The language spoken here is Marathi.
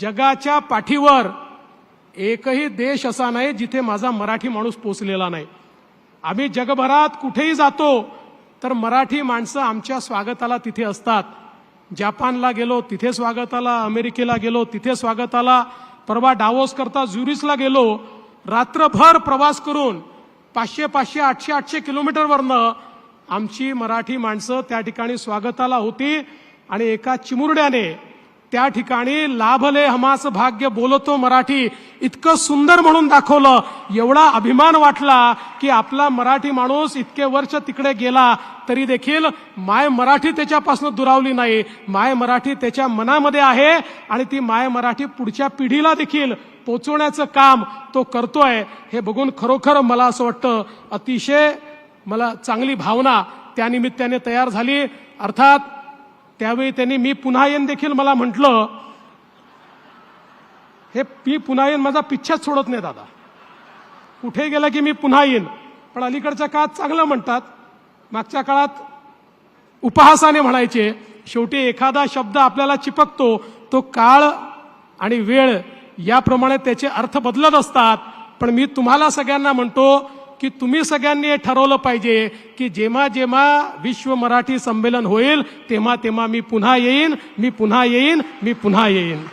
जगाच्या पाठीवर एकही देश असा नाही जिथे माझा मराठी माणूस पोचलेला नाही. आम्ही जगभरात कुठेही जातो तर मराठी माणसं आमच्या स्वागताला तिथे असतात. जपानला गेलो तिथे स्वागताला अमेरिकेला गेलो तिथे स्वागताला परवा डावोस करता झुरिसला गेलो रात्रभर प्रवास करून पाचशे पाचशे आठशे आठशे किलोमीटरवरनं आमची मराठी माणसं त्या ठिकाणी स्वागताला होती आणि एका चिमुरड्याने त्या ठिकाणी लाभले हमास भाग्य बोलतो मराठी. इतकं सुंदर म्हणून दाखवलं. एवढा अभिमान वाटला की आपला मराठी माणूस इतके वर्ष तिकडे गेला तरी देखील माय मराठी त्याच्यापासून दुरावली नाही. माय मराठी त्याच्या मनामध्ये आहे आणि ती माय मराठी पुढच्या पिढीला देखील पोचवण्याचं काम तो करतोय. हे बघून खरोखर मला असं वाटतं अतिशय मला चांगली भावना त्यानिमित्ताने तयार झाली. अर्थात त्यावेळी त्यांनी मी पुन्हा येन देखील मला म्हटलं हे मी पुन्हा येईन माझा पिच्छाच सोडत नाही दादा. कुठे गेलं की मी पुन्हा येईन पण अलीकडच्या काळात चांगलं म्हणतात. मागच्या काळात उपहासाने म्हणायचे शेवटी एखादा शब्द आपल्याला चिपकतो तो काळ आणि वेळ याप्रमाणे त्याचे अर्थ बदलत असतात. पण मी तुम्हाला सगळ्यांना म्हणतो की तुम्ही सगळ्यांनी हे ठरवलं पाहिजे की जेव्हा जेव्हा विश्व मराठी संमेलन होईल तेव्हा तेव्हा मी पुन्हा येईन मी पुन्हा येईन मी पुन्हा येईन.